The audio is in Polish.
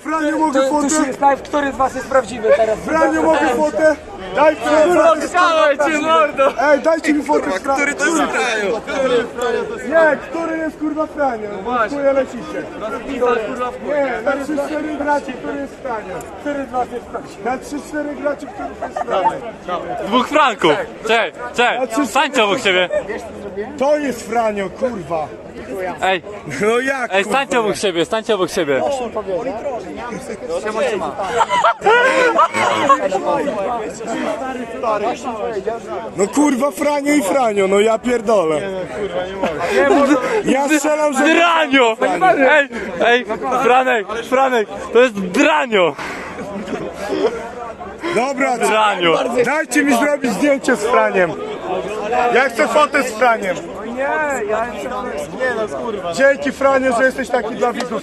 Franio, mogę fotę? się jest live, który z was jest prawdziwy teraz? Franio, mogę fotę? Daj Kurwa, fotę. cię mordo! Ej, dajcie mi fotę z. Który to jest Franio? Nie, który jest kurwa Franio? Chuja lecicie. Nie, na 3-4 graczy, który jest Franio? Który z was jest prawdziwy? Na 3-4 graczy, który jest Franio? Dwóch franków! Cześć, cześć! Stańcie obok siebie! To jest Franio, kurwa. Ej, No jak? ej, stańcie obok siebie, stańcie obok siebie! No kurwa Franio i Franio, no ja pierdolę. Ja strzelam, że... Dranio! Ej, ej, Franek, Franek, to jest dranio! Dobra, Dranio! dajcie mi zrobić zdjęcie z Franiem. Ja chcę fotę z Franiem. Nie, ja jestem... Dzięki Franio, że jesteś taki dla widzów.